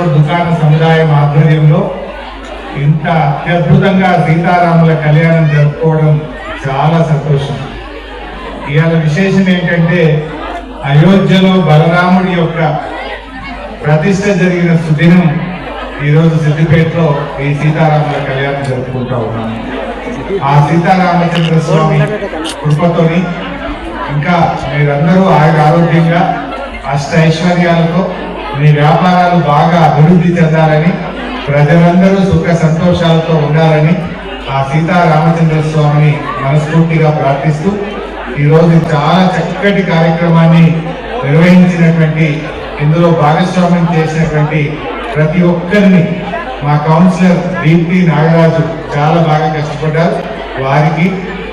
Store దుకాణ సముదాయం ఆధ్వర్యంలో ఇంత అత్యద్భుతంగా సీతారాముల కళ్యాణం జరుపుకోవడం చాలా సంతోషం. ఇవాళ విశేషం ఏంటంటే అయోధ్యలో బలరాముడి యొక్క ప్రతిష్ట జరిగిన సుదినం ఈరోజు సిద్దిపేటలో ఈ సీతారాముల కళ్యాణం జరుపుకుంటా ఉన్నాం ఆ సీతారామచంద్ర స్వామి కృపతోని ఇంకా మీరందరూ ఆయన ఆరోగ్యంగా అష్ట ఐశ్వర్యాలతో మీ వ్యాపారాలు బాగా అభివృద్ధి చెందాలని ప్రజలందరూ సుఖ సంతోషాలతో ఉండాలని ఆ సీతారామచంద్ర స్వామిని మనస్ఫూర్తిగా ప్రార్థిస్తూ ఈరోజు చాలా చక్కటి కార్యక్రమాన్ని నిర్వహించినటువంటి ఇందులో భాగస్వామ్యం చేసినటువంటి ప్రతి ఒక్కరిని మా కౌన్సిలర్ దీప్తి నాగరాజు చాలా బాగా కష్టపడ్డారు. వారికి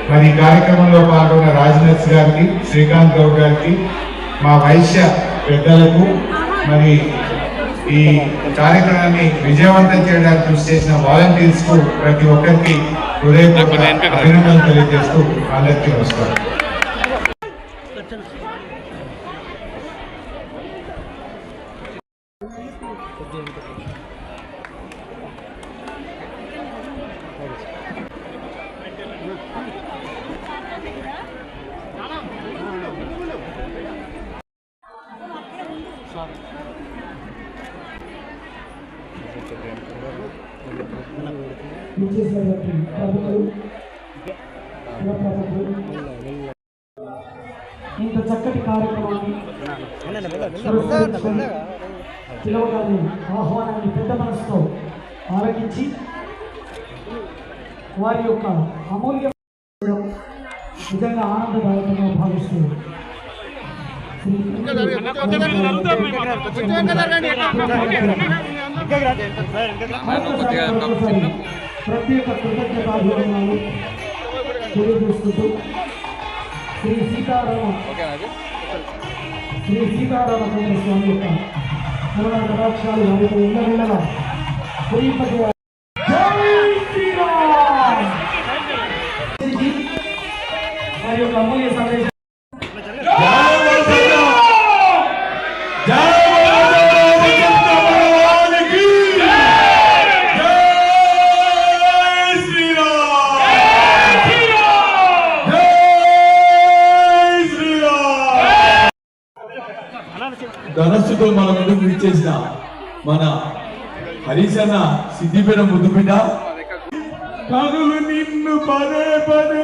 మరి ఈ కార్యక్రమంలో పాల్గొన్న రాజ్నర్స్ గారికి శ్రీకాంత్ గౌడ్ గారికి మా వైశ్య పెద్దలకు మరి ఈ కార్యక్రమాన్ని విజయవంతం చేయడానికి కృషి చేసిన వాలంటీర్స్కు ప్రతి ఒక్కరికి హృదయపూర్వక అభినందనలు తెలియజేస్తూ అందరికీ నమస్కారం Thank you. ఇంత చక్కటి కార్యక్రమాన్ని పిలవగానే ఆహ్వానాన్ని పెద్ద మనసుతో ఆరగించి వారి యొక్క అమూల్య నిజంగా ఆనందదాయకంగా భావిస్తున్నారు ప్రత్యేక కృతజ్ఞతాభివందనాలు తెలియజేసుకుంటూ శ్రీ సీతారామ శ్రీ సీతారామచంద్ర స్వామి యొక్క కరుణా కటాక్షాలు వారితో ఉన్న వేళలా ధనస్సుతో మన ముందుకు ఇచ్చేసిన మన హరీశన్న సిద్దిపేట ముద్దుపేట. కనులు నిన్ను పదే పదే